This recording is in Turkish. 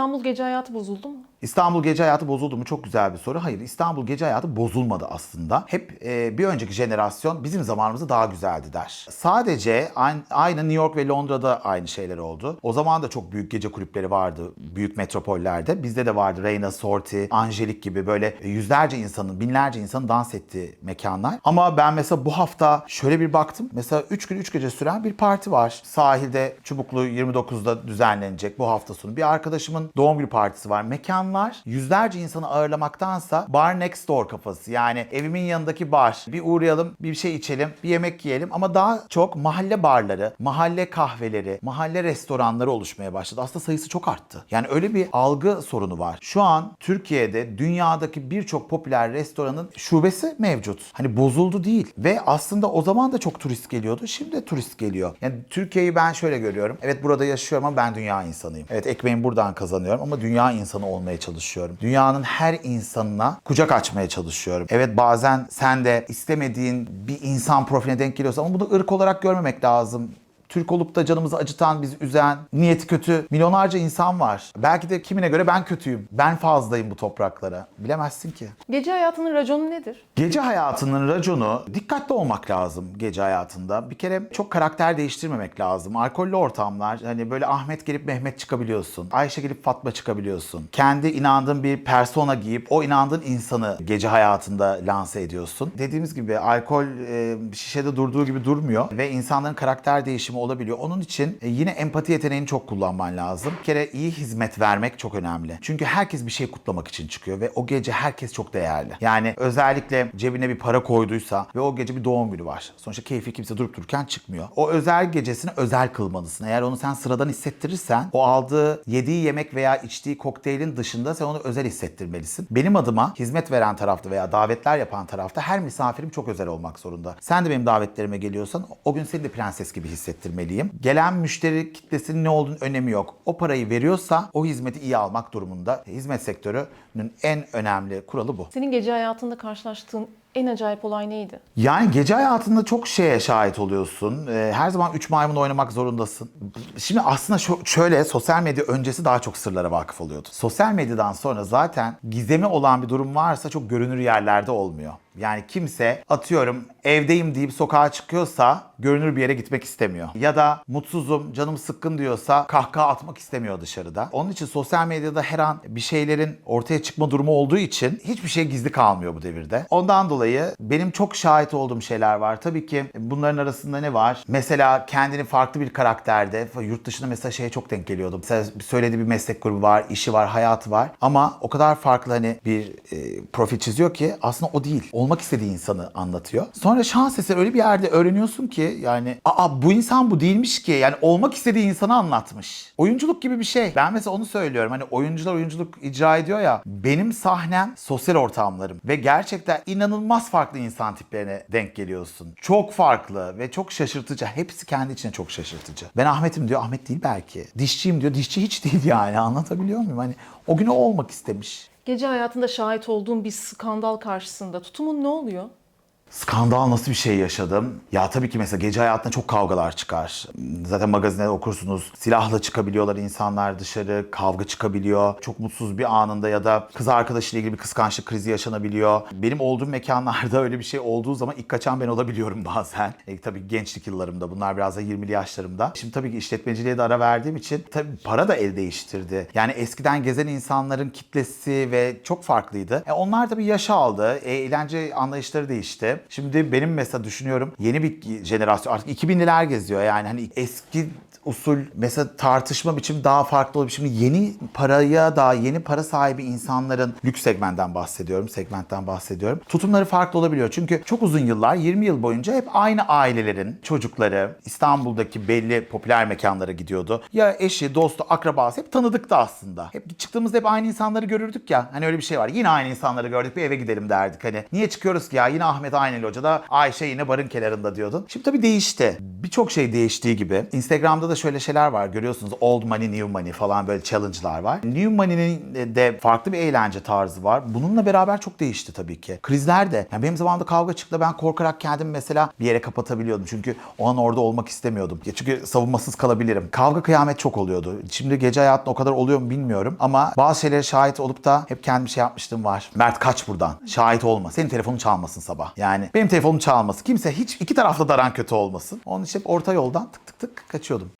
İstanbul gece hayatı bozuldu mu? İstanbul gece hayatı bozuldu mu? Çok güzel bir soru. Hayır İstanbul gece hayatı bozulmadı aslında. Hep e, bir önceki jenerasyon bizim zamanımızda daha güzeldi der. Sadece aynı, New York ve Londra'da aynı şeyler oldu. O zaman da çok büyük gece kulüpleri vardı büyük metropollerde. Bizde de vardı Reina Sorti, Angelik gibi böyle yüzlerce insanın, binlerce insanın dans ettiği mekanlar. Ama ben mesela bu hafta şöyle bir baktım. Mesela 3 gün 3 gece süren bir parti var. Sahilde Çubuklu 29'da düzenlenecek bu hafta sonu. Bir arkadaşımın doğum günü partisi var. Mekanlar yüzlerce insanı ağırlamaktansa bar next door kafası. Yani evimin yanındaki bar. Bir uğrayalım, bir şey içelim, bir yemek yiyelim ama daha çok mahalle barları, mahalle kahveleri, mahalle restoranları oluşmaya başladı. Aslında sayısı çok arttı. Yani öyle bir algı sorunu var. Şu an Türkiye'de dünyadaki birçok popüler restoranın şubesi mevcut. Hani bozuldu değil. Ve aslında o zaman da çok turist geliyordu. Şimdi de turist geliyor. Yani Türkiye'yi ben şöyle görüyorum. Evet burada yaşıyorum ama ben dünya insanıyım. Evet ekmeğimi buradan kazanıyorum ama dünya insanı olmaya çalışıyorum. Dünyanın her insanına kucak açmaya çalışıyorum. Evet bazen sen de istemediğin bir insan profiline denk geliyorsa ama bunu ırk olarak görmemek lazım. Türk olup da canımızı acıtan, bizi üzen, niyeti kötü milyonlarca insan var. Belki de kimine göre ben kötüyüm. Ben fazlayım bu topraklara. Bilemezsin ki. Gece hayatının raconu nedir? Gece hayatının raconu dikkatli olmak lazım gece hayatında. Bir kere çok karakter değiştirmemek lazım. Alkollü ortamlar hani böyle Ahmet gelip Mehmet çıkabiliyorsun. Ayşe gelip Fatma çıkabiliyorsun. Kendi inandığın bir persona giyip o inandığın insanı gece hayatında lanse ediyorsun. Dediğimiz gibi alkol e, şişede durduğu gibi durmuyor ve insanların karakter değişimi olabiliyor. Onun için e, yine empati yeteneğini çok kullanman lazım. Bir kere iyi hizmet vermek çok önemli. Çünkü herkes bir şey kutlamak için çıkıyor ve o gece herkes çok değerli. Yani özellikle cebine bir para koyduysa ve o gece bir doğum günü var. Sonuçta keyfi kimse durup dururken çıkmıyor. O özel gecesini özel kılmalısın. Eğer onu sen sıradan hissettirirsen o aldığı, yediği yemek veya içtiği kokteylin dışında sen onu özel hissettirmelisin. Benim adıma hizmet veren tarafta veya davetler yapan tarafta her misafirim çok özel olmak zorunda. Sen de benim davetlerime geliyorsan o gün seni de prenses gibi hissettirmeliyim. Gelen müşteri kitlesinin ne olduğunu önemi yok. O parayı veriyorsa o hizmeti iyi almak durumunda. Hizmet sektörünün en önemli kuralı bu. Senin gece hayatında karşılaştığın en acayip olay neydi? Yani gece hayatında çok şeye şahit oluyorsun. Ee, her zaman üç maymun oynamak zorundasın. Şimdi aslında şöyle sosyal medya öncesi daha çok sırlara vakıf oluyordu. Sosyal medyadan sonra zaten gizemi olan bir durum varsa çok görünür yerlerde olmuyor. Yani kimse atıyorum evdeyim deyip sokağa çıkıyorsa görünür bir yere gitmek istemiyor. Ya da mutsuzum, canım sıkkın diyorsa kahkaha atmak istemiyor dışarıda. Onun için sosyal medyada her an bir şeylerin ortaya çıkma durumu olduğu için hiçbir şey gizli kalmıyor bu devirde. Ondan dolayı benim çok şahit olduğum şeyler var. Tabii ki bunların arasında ne var? Mesela kendini farklı bir karakterde, yurt dışında mesela şeye çok denk geliyordum. Mesela söylediği bir meslek grubu var, işi var, hayatı var. Ama o kadar farklı hani bir e, profil çiziyor ki aslında o değil. Olmak istediği insanı anlatıyor. Sonra şans eseri öyle bir yerde öğreniyorsun ki yani aa bu insan bu değilmiş ki. Yani olmak istediği insanı anlatmış. Oyunculuk gibi bir şey. Ben mesela onu söylüyorum. Hani oyuncular oyunculuk icra ediyor ya. Benim sahnem sosyal ortamlarım ve gerçekten inanılmaz farklı insan tiplerine denk geliyorsun. Çok farklı ve çok şaşırtıcı. Hepsi kendi içine çok şaşırtıcı. Ben Ahmet'im diyor. Ahmet değil belki. Dişçiyim diyor. Dişçi hiç değil yani. Anlatabiliyor muyum? Hani o gün o olmak istemiş. Gece hayatında şahit olduğun bir skandal karşısında tutumun ne oluyor? Skandal nasıl bir şey yaşadım? Ya tabii ki mesela gece hayatında çok kavgalar çıkar. Zaten magazinde okursunuz. Silahla çıkabiliyorlar insanlar dışarı. Kavga çıkabiliyor. Çok mutsuz bir anında ya da kız arkadaşıyla ilgili bir kıskançlık krizi yaşanabiliyor. Benim olduğum mekanlarda öyle bir şey olduğu zaman ilk kaçan ben olabiliyorum bazen. E, tabii gençlik yıllarımda. Bunlar biraz da 20'li yaşlarımda. Şimdi tabii ki işletmeciliğe de ara verdiğim için tabii para da el değiştirdi. Yani eskiden gezen insanların kitlesi ve çok farklıydı. E, onlar da bir yaş aldı. E, eğlence anlayışları değişti. Şimdi benim mesela düşünüyorum yeni bir jenerasyon artık 2000'liler geziyor yani hani eski usul mesela tartışma biçimi daha farklı oluyor. Şimdi yeni paraya da yeni para sahibi insanların lüks segmentten bahsediyorum, segmentten bahsediyorum. Tutumları farklı olabiliyor. Çünkü çok uzun yıllar, 20 yıl boyunca hep aynı ailelerin çocukları İstanbul'daki belli popüler mekanlara gidiyordu. Ya eşi, dostu, akrabası hep tanıdıktı aslında. Hep çıktığımızda hep aynı insanları görürdük ya. Hani öyle bir şey var. Yine aynı insanları gördük bir eve gidelim derdik. Hani niye çıkıyoruz ki ya? Yine Ahmet Aynel Hoca da Ayşe yine barın kenarında diyordun. Şimdi tabii değişti. Birçok şey değiştiği gibi Instagram'da da şöyle şeyler var görüyorsunuz old money new money falan böyle challenge'lar var. New money'nin de farklı bir eğlence tarzı var. Bununla beraber çok değişti tabii ki. Krizler de. Yani benim zamanımda kavga çıktı ben korkarak kendimi mesela bir yere kapatabiliyordum. Çünkü o an orada olmak istemiyordum. Ya çünkü savunmasız kalabilirim. Kavga kıyamet çok oluyordu. Şimdi gece hayatında o kadar oluyor mu bilmiyorum. Ama bazı şeylere şahit olup da hep kendim şey yapmıştım var. Mert kaç buradan. Şahit olma. Senin telefonun çalmasın sabah. Yani benim telefonum çalmasın. Kimse hiç iki tarafta daran kötü olmasın. Onun için hep orta yoldan tık tık tık kaçıyordum.